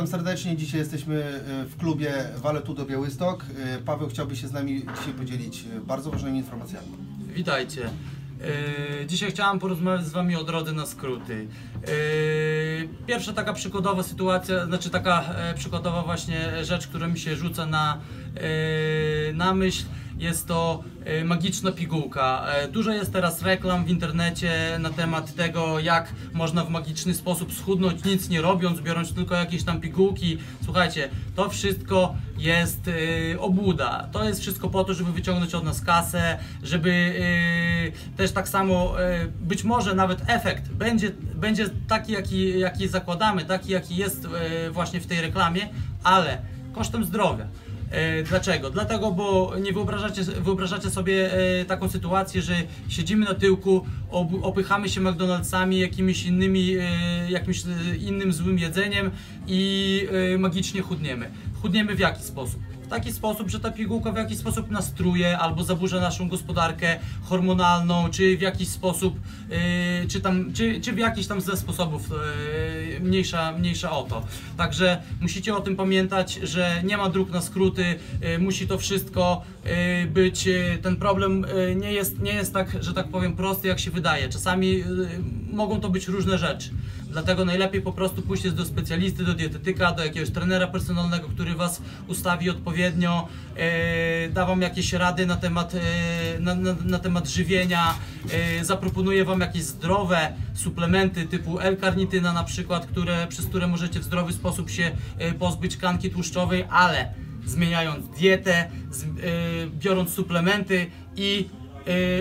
witam serdecznie. Dzisiaj jesteśmy e, w klubie Valetudo Białystok. E, Paweł chciałby się z nami dzisiaj podzielić e, bardzo ważnymi informacjami. Witajcie. Dzisiaj chciałam porozmawiać z Wami o drodze na skróty. Pierwsza taka przykładowa sytuacja, znaczy taka przykładowa właśnie rzecz, która mi się rzuca na, na myśl, jest to e, magiczna pigułka. E, Dużo jest teraz reklam w internecie na temat tego, jak można w magiczny sposób schudnąć, nic nie robiąc, biorąc tylko jakieś tam pigułki. Słuchajcie, to wszystko jest e, obłuda. To jest wszystko po to, żeby wyciągnąć od nas kasę, żeby też tak samo, być może nawet efekt będzie, będzie taki, jaki, jaki zakładamy, taki, jaki jest właśnie w tej reklamie, ale kosztem zdrowia. E, Dlaczego? Dlatego, bo nie wyobrażacie, wyobrażacie sobie e, taką sytuację, że siedzimy na tyłku, opychamy się McDonald'sami, jakimiś innymi, e, jakimś innym złym jedzeniem i magicznie chudniemy. Chudniemy w jaki sposób? W taki sposób, że ta pigułka w jakiś sposób nas truje albo zaburza naszą gospodarkę hormonalną, czy w jakiś sposób, e, czy, tam, czy, czy w jakiś tam ze sposobów e, mniejsza, mniejsza o to. Także musicie o tym pamiętać, że nie ma dróg na skróty, e, musi to wszystko e, być, e, ten problem e, nie jest, nie jest tak, że tak powiem prosty jak się wydaje. Czasami mogą to być różne rzeczy. Dlatego najlepiej po prostu pójść do specjalisty, do dietetyka, do jakiegoś trenera personalnego, który Was ustawi odpowiednio, e, da Wam jakieś rady na temat, e, na, na, na temat żywienia, e, zaproponuje Wam jakieś zdrowe suplementy typu L-karnityna na przykład, które, przez które możecie w zdrowy sposób się pozbyć tkanki tłuszczowej, ale zmieniając dietę, z, biorąc suplementy i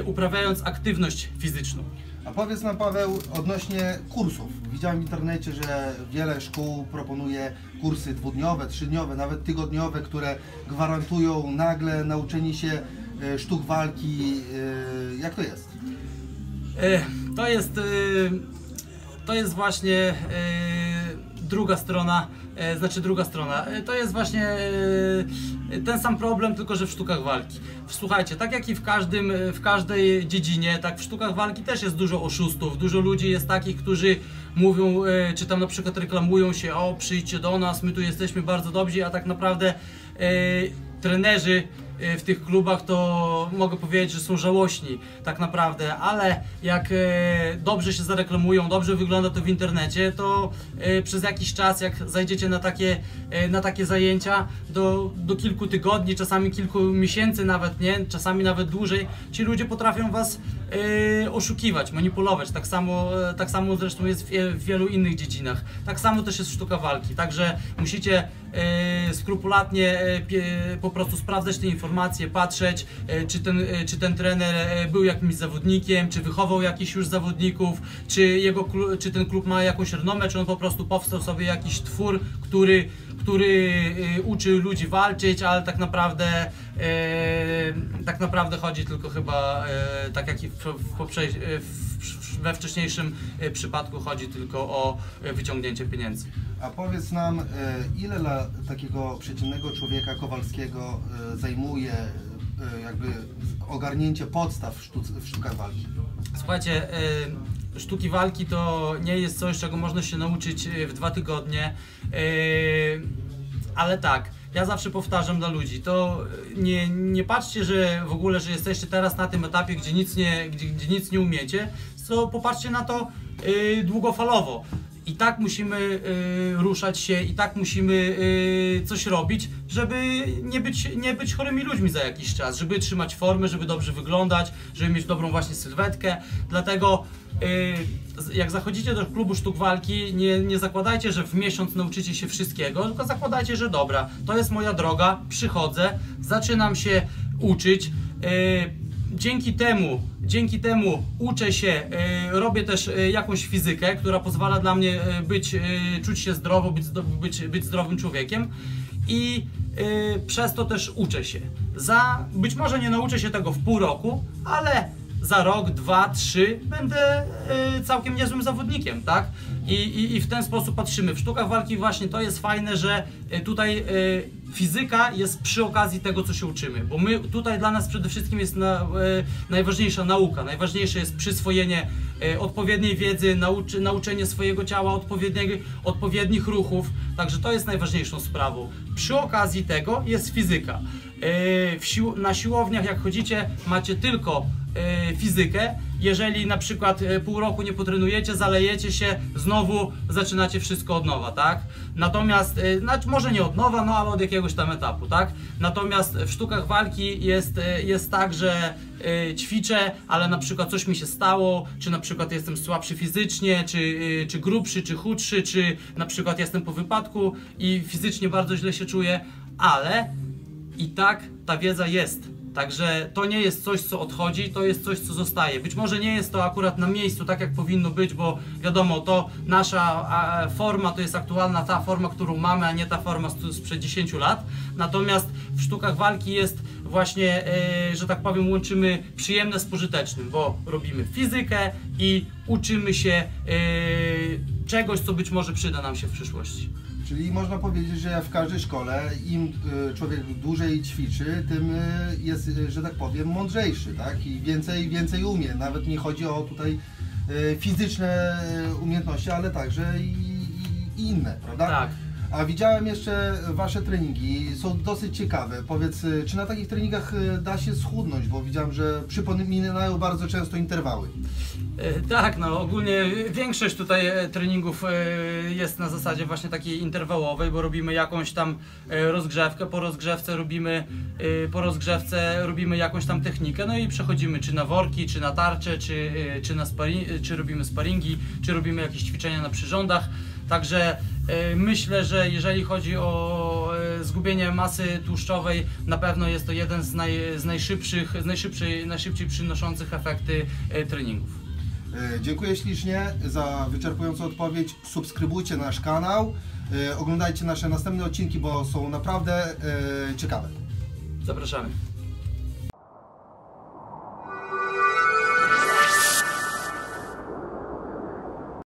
uprawiając aktywność fizyczną. A powiedz nam Paweł odnośnie kursów. Widziałem w internecie, że wiele szkół proponuje kursy dwudniowe, trzydniowe, nawet tygodniowe, które gwarantują nagle nauczenie się e, sztuk walki. E, Jak to jest? E, To jest, to jest właśnie druga strona, e, znaczy druga strona. E, To jest właśnie e, ten sam problem, tylko że w sztukach walki. Słuchajcie, tak jak i w każdym, w każdej dziedzinie, tak w sztukach walki też jest dużo oszustów. Dużo ludzi jest takich, którzy mówią, czy tam na przykład reklamują się, o przyjdźcie do nas, my tu jesteśmy bardzo dobrzy, a tak naprawdę trenerzy w tych klubach to mogę powiedzieć, że są żałośni tak naprawdę, ale jak e, dobrze się zareklamują, dobrze wygląda to w internecie, to e, przez jakiś czas jak zajdziecie na takie, na takie zajęcia do, do kilku tygodni, czasami kilku miesięcy nawet, nie? Czasami nawet dłużej, ci ludzie potrafią was oszukiwać, manipulować. Tak samo, e, tak samo zresztą jest w, w wielu innych dziedzinach. Tak samo też jest sztuka walki. Także musicie skrupulatnie e, po prostu sprawdzać te informacje, patrzeć, e, czy, ten, e, czy ten trener e, był jakimś zawodnikiem, czy wychował jakichś już zawodników, czy, jego, czy ten klub ma jakąś renomę, czy on po prostu powstał sobie jakiś twór, który który e, uczy ludzi walczyć, ale tak naprawdę e, tak naprawdę chodzi tylko chyba e, tak jak i w, w, e, we wcześniejszym e, przypadku chodzi tylko o e, wyciągnięcie pieniędzy. A powiedz nam, e, ile dla takiego przeciętnego człowieka Kowalskiego e, zajmuje e, jakby ogarnięcie podstaw w, sztukach walki? Słuchajcie, sztuki walki to nie jest coś, czego można się nauczyć w dwa tygodnie, ale tak. Ja zawsze powtarzam dla ludzi, to nie, nie patrzcie, że w ogóle, że jesteście teraz na tym etapie, gdzie nic nie, gdzie, gdzie nic nie umiecie, to popatrzcie na to długofalowo. I tak musimy y, ruszać się, i tak musimy y, coś robić, żeby nie być, nie być chorymi ludźmi za jakiś czas, żeby trzymać formę, żeby dobrze wyglądać, żeby mieć dobrą właśnie sylwetkę. Dlatego y, jak zachodzicie do klubu sztuk walki, nie, nie zakładajcie, że w miesiąc nauczycie się wszystkiego, tylko zakładajcie, że dobra, to jest moja droga, przychodzę, zaczynam się uczyć. y, Dzięki temu, dzięki temu uczę się, e, robię też e, jakąś fizykę, która pozwala dla mnie e, być, czuć się zdrowo, być, być, być zdrowym człowiekiem i przez to też uczę się. Za, być może nie nauczę się tego w pół roku, ale za rok, dwa, trzy będę y, całkiem niezłym zawodnikiem, tak? I, i, I w ten sposób patrzymy. W sztukach walki właśnie to jest fajne, że y, tutaj y, fizyka jest przy okazji tego, co się uczymy, bo my tutaj dla nas przede wszystkim jest na, najważniejsza nauka, najważniejsze jest przyswojenie odpowiedniej wiedzy, nauczy, nauczenie swojego ciała odpowiednich, odpowiednich ruchów, także to jest najważniejszą sprawą. Przy okazji tego jest fizyka. Na siłowniach jak chodzicie macie tylko fizykę, jeżeli na przykład y, pół roku nie potrenujecie, zalejecie się, znowu zaczynacie wszystko od nowa, tak? Natomiast, y, znaczy może nie od nowa, no ale od jakiegoś tam etapu, tak? Natomiast w sztukach walki jest, y, jest tak, że y, ćwiczę, ale na przykład coś mi się stało, czy na przykład jestem słabszy fizycznie, czy, y, czy grubszy, czy chudszy, czy na przykład jestem po wypadku i fizycznie bardzo źle się czuję, ale i tak ta wiedza jest. Także to nie jest coś, co odchodzi, to jest coś, co zostaje. Być może nie jest to akurat na miejscu tak, jak powinno być, bo wiadomo, to nasza forma to jest aktualna ta forma, którą mamy, a nie ta forma sprzed 10 lat. Natomiast w sztukach walki jest właśnie, e, że tak powiem, łączymy przyjemne z pożytecznym, bo robimy fizykę i uczymy się e, czegoś, co być może przyda nam się w przyszłości. Czyli można powiedzieć, że w każdej szkole im y, człowiek dłużej ćwiczy, tym y, jest, y, że tak powiem, mądrzejszy, tak? I więcej, więcej umie. Nawet nie chodzi o tutaj fizyczne umiejętności, ale także i, i inne, prawda? Tak. A widziałem jeszcze Wasze treningi, są dosyć ciekawe. Powiedz, y, czy na takich treningach y, da się schudnąć? Bo widziałem, że przypominają bardzo często interwały. E, Tak, no ogólnie większość tutaj e, treningów e, jest na zasadzie właśnie takiej interwałowej, bo robimy jakąś tam rozgrzewkę, po rozgrzewce robimy po rozgrzewce robimy jakąś tam technikę, no i przechodzimy czy na worki, czy na tarcze, czy, czy, na spari, czy robimy sparingi, czy robimy jakieś ćwiczenia na przyrządach. Także myślę, że jeżeli chodzi o e, zgubienie masy tłuszczowej, na pewno jest to jeden z, naj, z najszybszych, z najszybciej, najszybciej przynoszących efekty e, treningów. E, Dziękuję ślicznie za wyczerpującą odpowiedź. Subskrybujcie nasz kanał, e, oglądajcie nasze następne odcinki, bo są naprawdę e, ciekawe. Zapraszamy.